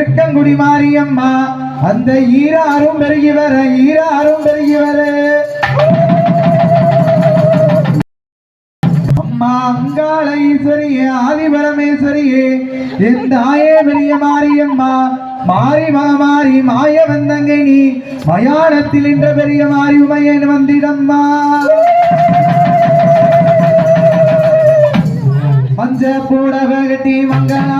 திருக்கங்குடி மாரியம்மா அந்த ஈராரும் பெருகி வர ஈராரும் பெருகி வர அம்மா அங்காள ஈஸ்வரியே ஆதி பெரிய மாரியம்மா மாறி மாறி மாய வந்தங்கை நீ மயானத்தில் என்ற பெரிய மாறி உமையன் வந்திடம்மா. பஞ்ச போடவகட்டி மங்களா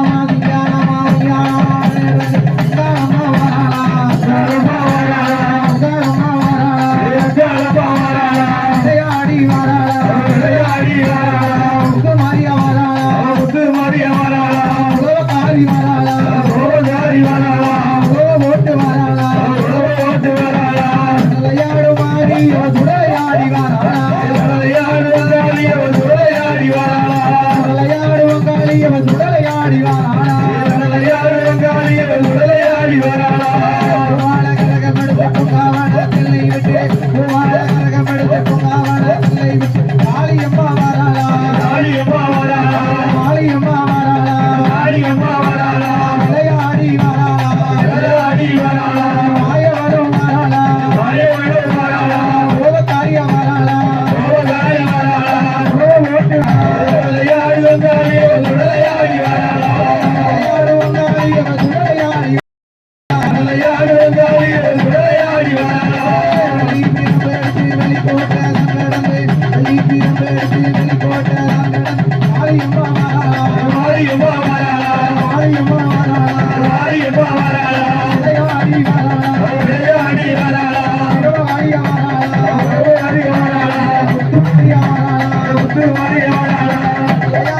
Thank you.